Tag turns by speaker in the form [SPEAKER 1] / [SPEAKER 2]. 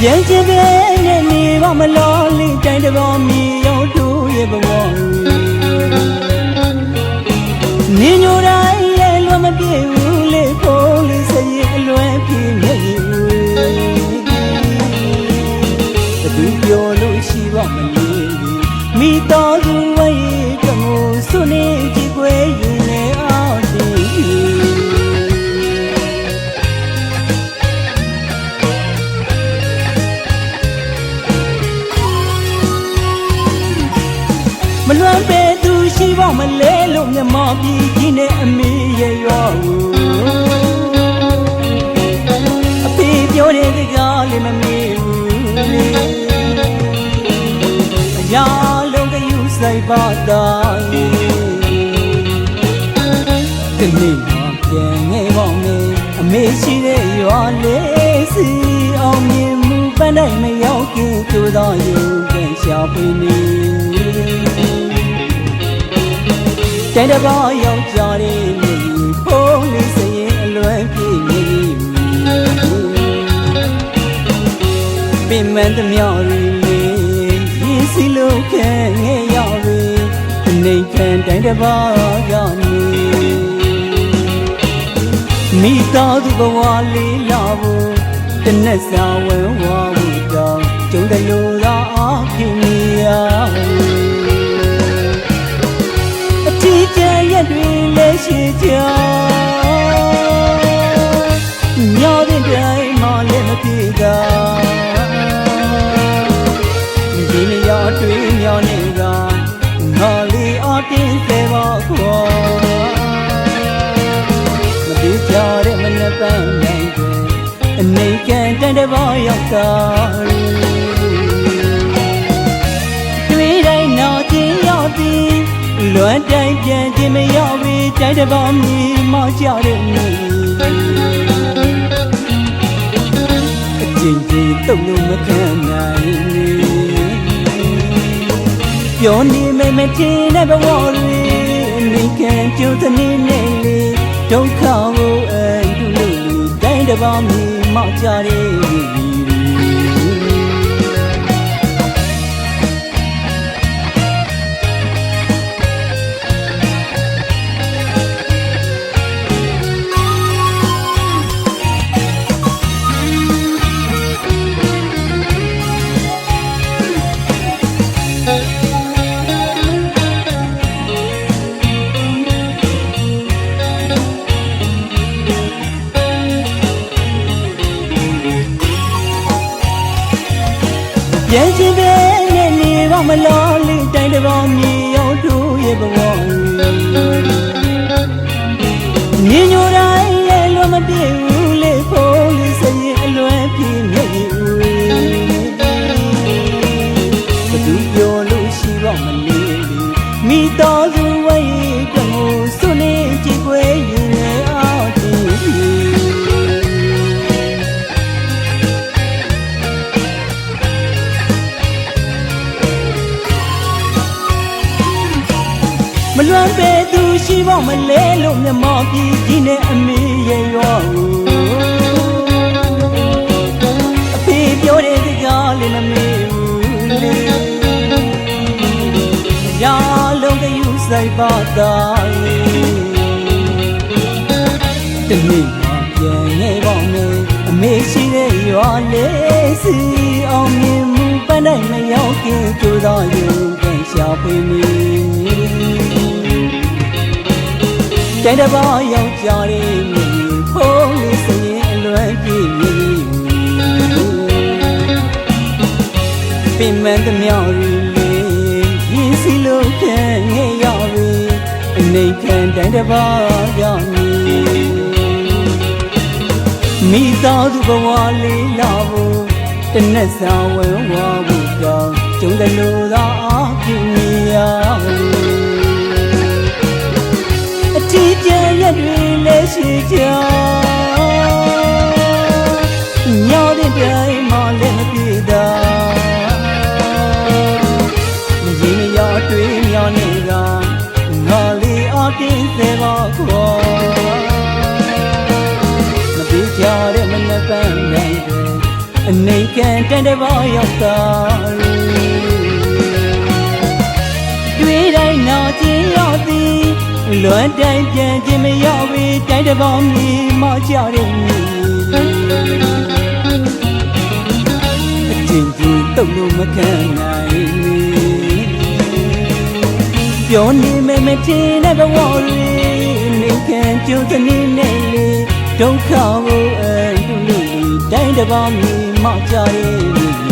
[SPEAKER 1] ပြန်ချင်ပဲနဲ့နေပါမလို့လေးတိုင်းတစ်ပေါင်းမြေရောက်တို့ရဲ့ဘဝနေညိုတိုင်း မလွမ်းပဲသူရှိပါမလဲလို့မြမပြည်ကြီးနဲ့အမေရဲ့ရွာကိုအဖေပြောတဲ့စကားလေးမမေ့ဘူးလေအရာလုံးကယူဆိုင်ပါသားဒီနေ့မှပြန်ငယ်ပေါင်းနေအမေရှိတဲ့ရွာလေးစီအောင်မြင်မှုပန်းတိုင်းမရောက်ခင်ကြိုးတော်ယူပြန်ရှာဖွေနေ တဲ့တဘောယောက်ျားလေးမြည်ဖုံးလေးစရင်အလွယ်ပြေမြည်ပင်မန်တမြော်ရီလေးရင်းစီလို့ခဲငဲ့ရောက်ရီနေခံတိုင်းတဘောရောက်နေမိသားစုဘဝလေးလာဖို့တနက်စာဝဲဝါဝူတောင်ကျုံတယ်လို့သာခင်မီ လည်းရှိကြညောတဲ့တိုင်းမှလည်းမပြေတာဒီနေ့ရတွေ့မြောင်းနေတာငါလေးအတင်းစေပါခွာမပြေကြတဲ့မနှပန်းနိုင်တွေအနေကန်တန်တဘောရောက်တာတွေ့ လွမ်းတိုင်းပြန်ခြင်းမရောက်ပြီးတိုက်တပေါင်းမီမောက်ကြတဲ့နေ့အချင်းချင်းတုံလို့မခံနိုင်ပြောနေမယ်မတင်တဲ့ဘဝတွေနေခံကြုံသနေနဲ့လေဒုက္ခကိုအတူလို့တိုင်းတပေါင်းမီမောက်ကြတဲ့ နေ့ပြန်ချင်ပဲနဲ့နေပါမလို့လေးတိုင်းတစ်ပေါင်းမြေရောက်တို့ရဲ့ဘဝမြင်ညိုတို ပဲသူရှိဖို့မလဲလို့မြမောပြည်ကြီးနဲ့အမေရဲ့ရွာကိုအဖေပြောတဲ့စကားလေးမမေ့ဘူးလေရာလုံးကယူဆိုင်ပါသားလေတနေ့မှပြန်ငယ်ပေါင်းနေအမေရှိတဲ့ရွာလေးစီအောင်မြင် တဲ့တဘောယောက်ျားလေးမြည်ဖုံးလေးစရင်အလွယ်ပြေမြည်ပင်မန်တမြော်ရီလေးရင်းစီလို့ခဲငဲ့ရောက်ပြီအနေခံတဲ့တဘောရောက်နေမိသားစုဘဝလေးလာဖို့တနက်စာဝဲဝါဖို့ကြောင့်ကျုံတယ်လို့သာအပြင်းရ ရှိကြညောတဲ့တိုင်းမှလည်းမပြေတာမကြီးမရတွေ့မြောင်းနေတာငါလေးအတင်းစေပါခွာမပြေကြတဲ့မနှပန်းနိုင်တယ်အနေကန်တန်တတစ်ပေါက်ရောက်တာတွေ့တိုင်းနာကျင်ရောက်သည် လွမ်းတိုင်းပြန်ခြင်းမရောက်ပြီတိုင်းတစ်ပေါက်မြည်မောက်ကြတဲ့မြည်အချင်းချင်းတုံလို့မခံနိုင်ပြောနေမယ်မထင်တဲ့ဘဝတွေနေခံကြုံသနေနဲ့လေဒုက္ခကိုအတူတူတိုင်းတစ်ပေါက်မြည်မောက်ကြတဲ့မြည်